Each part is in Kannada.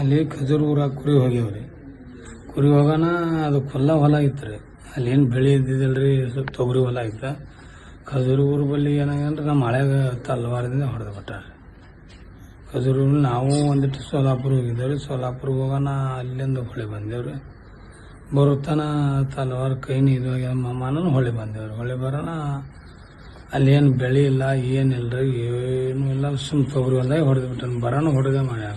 ಅಲ್ಲಿ ಖಜೂರ್ ಊರಾಗ ಕುರಿ ಹೋಗ್ಯಾವ್ರಿ. ಕುರಿ ಹೋಗೋಣ ಅದು ಕೊಲ್ಲ ಹೊಲ ಇತ್ತು ರೀ ಅಲ್ಲಿ ಏನು ಬೆಳೆ ರೀ ಸ್ವಲ್ಪ ತೊಗರಿ ಹೊಲ ಇತ್ತು ಖಜೂರ್ ಊರು ಬಳಿ ಏನಾಗಂದ್ರೆ ನಮ್ಮ ಮಳೆಗೆ ತಲ್ವಾರದಿಂದ ಹೊಡೆದು ಬಿಟ್ಟಾರೆ. ಖಜೂರು ನಾವು ಒಂದಿಟ್ಟು ಸೋಲಾಪುರ ಹೋಗಿದ್ದೇವೆ ರೀ ಹೋಗೋಣ ಅಲ್ಲಿಂದ ಹೊಳೆ ಬಂದೇವ್ರಿ. ಬರುತ್ತಾನ ತಲವಾರ ಕೈನ ಇದು ಮಾಮನೂ ಹೊಳೆ ಬಂದೇವ್ರಿ. ಹೊಳೆ ಬರೋಣ ಅಲ್ಲಿ ಏನು ಬೆಳೆ ಇಲ್ಲ ಏನಿಲ್ಲ ರೀ ಏನೂ ಇಲ್ಲ ಸುಮ್ಮನೆ ತೊಗರಿ ಹೊಲ್ದಾಗ ಹೊಡೆದು ಬಿಟ್ಟಾನ. ಬರೋಣ, ಹೊಡೆದೇ ಮಾಡ್ಯಾರ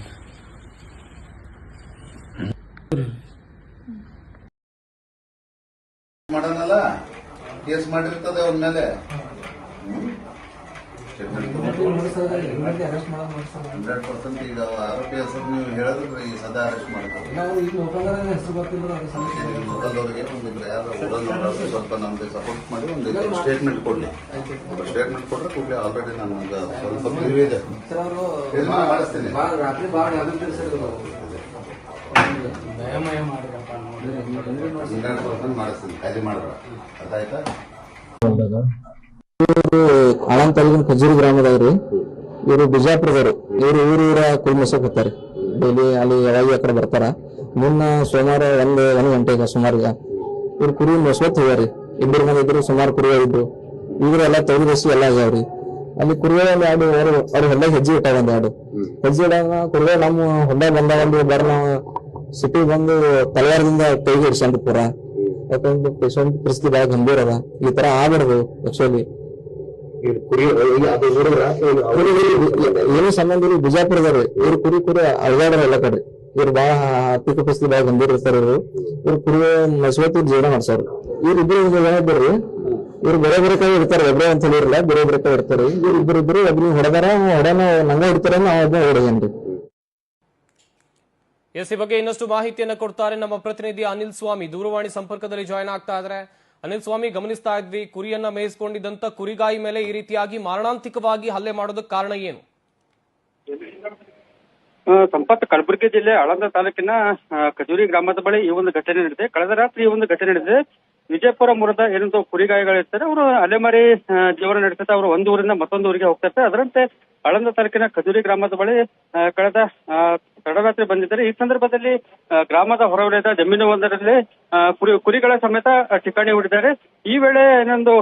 ಮಾಡೋಣಲ್ಲ ಕೇಸ್ ಮಾಡಿರ್ತದೆ ಅವ್ರ ಮೇಲೆ. ಹಂಡ್ರೆಡ್ ಪರ್ಸೆಂಟ್ ಈಗ ಆರೋಪಿ ಹೆಸರು ನೀವು ಹೇಳಿದ್ರೆ ಸದಾ ಅರೆಸ್ಟ್ ಮಾಡ್ತಾರೆ ಲೋಕಲ್ದವ್ರಿಗೆ ಒಂದಿಬ್ರು ಯಾರು? ಸ್ವಲ್ಪ ನಮಗೆ ಸಪೋರ್ಟ್ ಮಾಡಿ ಒಂದು ಸ್ಟೇಟ್ಮೆಂಟ್ ಕೊಡ್ಲಿ. ಸ್ಟೇಟ್ಮೆಂಟ್ ಕೊಟ್ರೆ ಕೂಡಲೇ ಆಲ್ರೆಡಿ ನಾನು ಸ್ವಲ್ಪ ತಿಳಿವಿದೆ ಮಾಡಿಸ್ತೀನಿ. ದಯಮಯ ಮಾಡಿರಪ್ಪ ಆಳಂತ ತಾಲೂಕಿನ ಖಜೂರಿ ಗ್ರಾಮದವ್ರಿ. ಇವರು ಬಿಜಾಪುರದವರು. ಇವರು ಊರೂರ ಕುರಿ ಮೇಸಕ್ ಹೋಗ್ತಾರೆ. ಡೈಲಿ ಅಲ್ಲಿ ಯಾವಾಗ ಆ ಕಡೆ ಬರ್ತಾರ. ಮುನ್ನ ಸೋಮವಾರ ಒಂದ್ ಒಂದ್ ಗಂಟೆಗೆ ಸುಮಾರಿಗೆ. ಇವ್ರು ಕುರಿ ಮೇಸ್ಕೊತ್ ಹೋಗ್ಯಾರಿ. ಇಬ್ಬರು ಮಂದಿ ಇದ್ರು ಸುಮಾರು ಕುರಿ ಇದ್ರು. ಇವ್ರು ಎಲ್ಲ ತೊಗರಿ ಬಸಿ ಎಲ್ಲ ಆಗ್ಯಾವ್ರಿ. ಅಲ್ಲಿ ಕುರಿಗಳು ಆಡು ಎರಡು ಅವ್ರು ಅವ್ರ ಹೊಲ್ದಾಗ ಹೆಜ್ಜೆ ಇಟ್ಟಾಗ ಒಂದ್ ಎರಡು. ಹೆಜ್ಜೆ ಇಡಾಗ ಕುರಿಗಳು ನಮ್ಮ ಹೊಲ್ದಾಗ ಬಂದಾಗ ಒಂದು ಬರ್ ನಾವು ಸಿಟಿ ಬಂದು ತಲವಾರದಿಂದ ಕೈಗೆ ಹಿಡ್ಸ್ಕೊಂಡ್ರು ಪೂರ. ಯಾಕಂದ್ರೆ ಪೇಷಂಟ್ ಪರಿಸ್ಥಿತಿ ಬಹಳ ಗಂಭೀರ ಅದ. ಈ ತರ ಆಗ್ಬಾರ್ದು ಆಕ್ಚುಲಿ ಏನು ಸಂಬಂಧ ಇಲ್ಲ ಬಿಜಾಪುರದವ್ರು ಇವ್ರು ಕುರಿ ಕುರಿ ಅಳಗಾಡ್ರ ಎಲ್ಲ ಕಡೆ. ಇವ್ರು ಬಹಳ ಆರ್ಥಿಕ ಪರಿಸ್ಥಿತಿ ಬಹಳ ಗಂಭೀರ ಇರ್ತಾರ ಇವ್ರು. ಇವ್ರು ಕುರಿ ನಸ್ವತ್ತಿ ಜೀವನ ಮಾಡ್ಸಾರ. ಇವ್ರು ಇಬ್ರು ಏನಿದ್ರು ಇವ್ರು ಬೇರೆ ಬೇರೆ ಕೈ ಇರ್ತಾರೆ ಒಬ್ಬರೇ ಅಂತ ಹೇಳಿರಲ್ಲ ಬೇರೆ ಬೇರೆ ಕೈ ಇರ್ತಾರೆ. ಇವ್ರು ಇಬ್ರು ಇಬ್ರು ಒಬ್ರು ಹೊಡೆದಾರ ಹೊಡೆನ ನಂಗ ಹಿಡ್ತಾರ ನಾವ್ ಒಬ್ಬ ಹೊಡೆಯನ್ರಿ ಎಸ್ ಈ ಬಗ್ಗೆ ಇನ್ನಷ್ಟು ಮಾಹಿತಿಯನ್ನು ಕೊಡ್ತಾರೆ ನಮ್ಮ ಪ್ರತಿನಿಧಿ ಅನಿಲ್ ಸ್ವಾಮಿ. ದೂರವಾಣಿ ಸಂಪರ್ಕದಲ್ಲಿ ಜಾಯ್ನ್ ಆಗ್ತಾ ಇದ್ದಾರೆ. ಅನಿಲ್ ಸ್ವಾಮಿ, ಗಮನಿಸ್ತಾ ಇದ್ವಿ, ಕುರಿಯನ್ನ ಮೇಯಿಸಿಕೊಂಡಿದ್ದಂತ ಕುರಿಗಾಯಿ ಮೇಲೆ ಈ ರೀತಿಯಾಗಿ ಮಾರಣಾಂತಿಕವಾಗಿ ಹಲ್ಲೆ ಮಾಡೋದಕ್ಕೆ ಕಾರಣ ಏನು? ಸಂಪತ್ ಕಲಬುರಗಿ ಜಿಲ್ಲೆ ಆಳಂದ ತಾಲೂಕಿನ ಕಜೂರಿ ಗ್ರಾಮದ ಬಳಿ ಈ ಒಂದು ಘಟನೆ ನಡೆದಿದೆ. ಕಳೆದ ರಾತ್ರಿ ಈ ಒಂದು ಘಟನೆ ನಡೆದಿದೆ. ವಿಜಯಪುರ ಮೂಲದ ಏನೊಂದು ಕುರಿಗಾಯಿಗಳಿರ್ತಾರೆ ಅವರು ಅಲೆಮಾರಿ ಜೀವನ ನಡೆಸುತ್ತಾ ಅವರು ಒಂದು ಊರಿಂದ ಮತ್ತೊಂದು ಊರಿಗೆ ಹೋಗ್ತಾರೆ ಅದರಂತೆ ಆಳಂದ ತಾಲೂಕಿನ ಕಜೂರಿ ಗ್ರಾಮದ ಬಳಿ ಕಳೆದ ತಡರಾತ್ರಿ ಬಂದಿದ್ದಾರೆ ಈ ಸಂದರ್ಭದಲ್ಲಿ ಗ್ರಾಮದ ಹೊರವಲಯದ ಜಮೀನು ಒಂದರಲ್ಲಿ ಕುರಿ ಕುರಿಗಳ ಸಮೇತ ಠಿಕಾಣಿ ಹೂಡಿದ್ದಾರೆ. ಈ ವೇಳೆ ಏನೊಂದು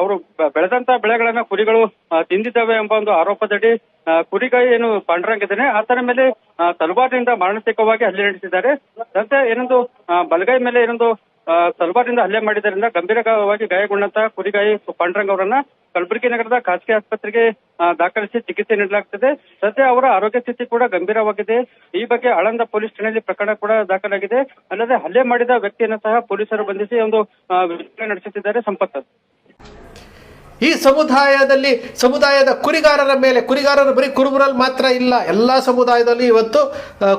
ಅವರು ಬೆಳೆದಂತ ಬೆಳೆಗಳನ್ನ ಕುರಿಗಳು ತಿಂದಿದ್ದಾವೆ ಎಂಬ ಒಂದು ಆರೋಪದಡಿ ಕುರಿಗಾಯಿ ಏನು ಪಾಂಡ್ರಂಗಿದ್ದಾನೆ ಆತನ ಮೇಲೆ ತಲವಾರಿನಿಂದ ಮಾನಸಿಕವಾಗಿ ಹಲ್ಲೆ ನಡೆಸಿದ್ದಾರೆ. ಮತ್ತೆ ಏನೊಂದು ಬಲಗೈ ಮೇಲೆ ಏನೊಂದು ತಲುಬಾರಿನಿಂದ ಹಲ್ಲೆ ಮಾಡಿದ್ದರಿಂದ ಗಂಭೀರವಾಗಿ ಗಾಯಗೊಂಡಂತಹ ಕುರಿಗಾಯಿ ಪಾಂಡ್ರಂಗ್ ಅವರನ್ನ ಕಲಬುರಗಿ ನಗರದ ಖಾಸಗಿ ಆಸ್ಪತ್ರೆಗೆ ದಾಖಲಿಸಿ ಚಿಕಿತ್ಸೆ ನೀಡಲಾಗ್ತದೆ. ಸದ್ಯ ಅವರ ಆರೋಗ್ಯ ಸ್ಥಿತಿ ಕೂಡ ಗಂಭೀರವಾಗಿದೆ. ಈ ಬಗ್ಗೆ ಆಳಂದ ಪೊಲೀಸ್ ಠಾಣೆಯಲ್ಲಿ ಪ್ರಕರಣ ಕೂಡ ದಾಖಲಾಗಿದೆ. ಅಲ್ಲದೆ ಹಲ್ಲೆ ಮಾಡಿದ ವ್ಯಕ್ತಿಯನ್ನು ಸಹ ಪೊಲೀಸರು ಬಂಧಿಸಿ ಒಂದು ವಿಚಾರಣೆ ನಡೆಸುತ್ತಿದ್ದಾರೆ ಸಂಪತ್. ಈ ಸಮುದಾಯದಲ್ಲಿ, ಸಮುದಾಯದ ಕುರಿಗಾರರ ಮೇಲೆ, ಕುರಿಗಾರರು ಬರೀ ಕುರುಬರಲ್ಲಿ ಮಾತ್ರ ಇಲ್ಲ, ಎಲ್ಲ ಸಮುದಾಯದಲ್ಲಿ ಇವತ್ತು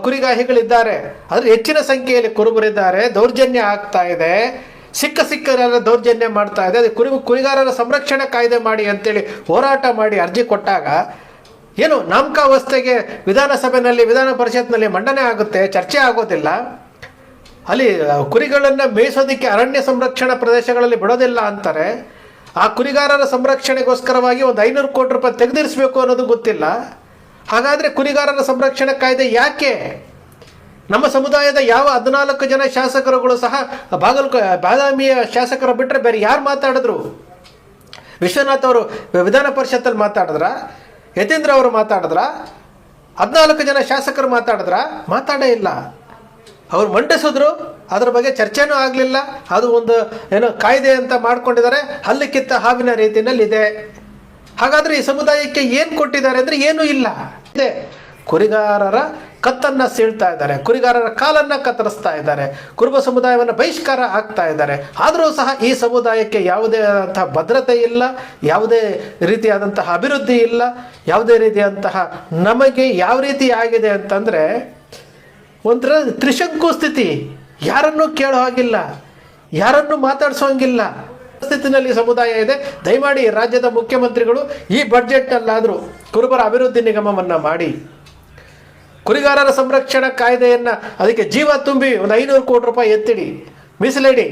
ಕುರಿಗಾಹಿಗಳಿದ್ದಾರೆ. ಆದರೆ ಹೆಚ್ಚಿನ ಸಂಖ್ಯೆಯಲ್ಲಿ ಕುರುಬರಿದ್ದಾರೆ. ದೌರ್ಜನ್ಯ ಆಗ್ತಾ ಇದೆ. ಸಿಕ್ಕ ಸಿಕ್ಕರೆಲ್ಲ ದೌರ್ಜನ್ಯ ಮಾಡ್ತಾ ಇದೆ. ಅದೇ ಕುರಿ ಕುರಿಗಾರರ ಸಂರಕ್ಷಣಾ ಕಾಯ್ದೆ ಮಾಡಿ ಅಂತೇಳಿ ಹೋರಾಟ ಮಾಡಿ ಅರ್ಜಿ ಕೊಟ್ಟಾಗ ಏನು ನಾಮಕಾವಸ್ಥೆಗೆ ವಿಧಾನಸಭೆಯಲ್ಲಿ ವಿಧಾನ ಪರಿಷತ್ನಲ್ಲಿ ಮಂಡನೆ ಆಗುತ್ತೆ, ಚರ್ಚೆ ಆಗೋದಿಲ್ಲ. ಅಲ್ಲಿ ಕುರಿಗಳನ್ನು ಮೇಯಿಸೋದಕ್ಕೆ ಅರಣ್ಯ ಸಂರಕ್ಷಣಾ ಪ್ರದೇಶಗಳಲ್ಲಿ ಬಿಡೋದಿಲ್ಲ ಅಂತಾರೆ. ಆ ಕುರಿಗಾರರ ಸಂರಕ್ಷಣೆಗೋಸ್ಕರವಾಗಿ ಒಂದು ಐನೂರು ಕೋಟಿ ರೂಪಾಯಿ ತೆಗೆದಿರಿಸಬೇಕು ಅನ್ನೋದು ಗೊತ್ತಿಲ್ಲ. ಹಾಗಾದರೆ ಕುರಿಗಾರರ ಸಂರಕ್ಷಣಾ ಕಾಯ್ದೆ ಯಾಕೆ? ನಮ್ಮ ಸಮುದಾಯದ ಯಾವ ಹದಿನಾಲ್ಕು ಜನ ಶಾಸಕರುಗಳು ಸಹ ಬಾಗಲಕೋ, ಬಾದಾಮಿಯ ಶಾಸಕರು ಬಿಟ್ಟರೆ ಬೇರೆ ಯಾರು ಮಾತಾಡಿದ್ರು? ವಿಶ್ವನಾಥ್ ಅವರು ವಿಧಾನ ಪರಿಷತ್ತಲ್ಲಿ ಮಾತಾಡಿದ್ರ? ಯತೀಂದ್ರ ಅವರು ಮಾತಾಡಿದ್ರ? ಹದಿನಾಲ್ಕು ಜನ ಶಾಸಕರು ಮಾತಾಡಿದ್ರ? ಮಾತಾಡೇ ಇಲ್ಲ. ಅವ್ರು ಮಂಡಿಸಿದ್ರು, ಅದ್ರ ಬಗ್ಗೆ ಚರ್ಚೆನೂ ಆಗಲಿಲ್ಲ. ಅದು ಒಂದು ಏನು ಕಾಯ್ದೆ ಅಂತ ಮಾಡ್ಕೊಂಡಿದ್ದಾರೆ. ಹಲ್ಲಕ್ಕಿತ್ತ ಹಾವಿನ ರೀತಿಯಲ್ಲಿ ಇದೆ ಹಾಗಾದ್ರೆ ಈ ಸಮುದಾಯಕ್ಕೆ ಏನು ಕೊಟ್ಟಿದ್ದಾರೆ ಅಂದ್ರೆ ಏನೂ ಇಲ್ಲ. ಇದೆ. ಕುರಿಗಾರರ ಕತ್ತನ್ನ ಸೀಳ್ತಾ ಇದ್ದಾರೆ. ಕುರಿಗಾರರ ಕಾಲನ್ನ ಕತ್ತರಿಸ್ತಾ ಇದ್ದಾರೆ. ಕುರುಬ ಸಮುದಾಯವನ್ನು ಬಹಿಷ್ಕಾರ ಆಗ್ತಾ ಇದ್ದಾರೆ. ಆದರೂ ಸಹ ಈ ಸಮುದಾಯಕ್ಕೆ ಯಾವುದೇ ಆದಂತಹ ಭದ್ರತೆ ಇಲ್ಲ, ಯಾವುದೇ ರೀತಿಯಾದಂತಹ ಅಭಿವೃದ್ಧಿ ಇಲ್ಲ, ಯಾವುದೇ ರೀತಿಯಾದಂತಹ ನಮಗೆ ಯಾವ ರೀತಿ ಆಗಿದೆ ಅಂತಂದ್ರೆ, ಒಂಥರ ತ್ರಿಶಂಕು ಸ್ಥಿತಿ. ಯಾರನ್ನೂ ಕೇಳೋ ಹಾಗಿಲ್ಲ, ಯಾರನ್ನೂ ಮಾತಾಡಿಸೋಂಗಿಲ್ಲ ಸ್ಥಿತಿನಲ್ಲಿ ಸಮುದಾಯ ಇದೆ. ದಯಮಾಡಿ ರಾಜ್ಯದ ಮುಖ್ಯಮಂತ್ರಿಗಳು ಈ ಬಡ್ಜೆಟ್ನಲ್ಲಾದರೂ ಕುರುಬರ ಅಭಿವೃದ್ಧಿ ನಿಗಮವನ್ನು ಮಾಡಿ. ಕುರಿಗಾರರ ಸಂರಕ್ಷಣಾ ಕಾಯ್ದೆಯನ್ನು ಅದಕ್ಕೆ ಜೀವ ತುಂಬಿ ಒಂದು ಐನೂರು ಕೋಟಿ ರೂಪಾಯಿ ಎತ್ತಿಡಿ ಮೀಸಲಿಡಿ.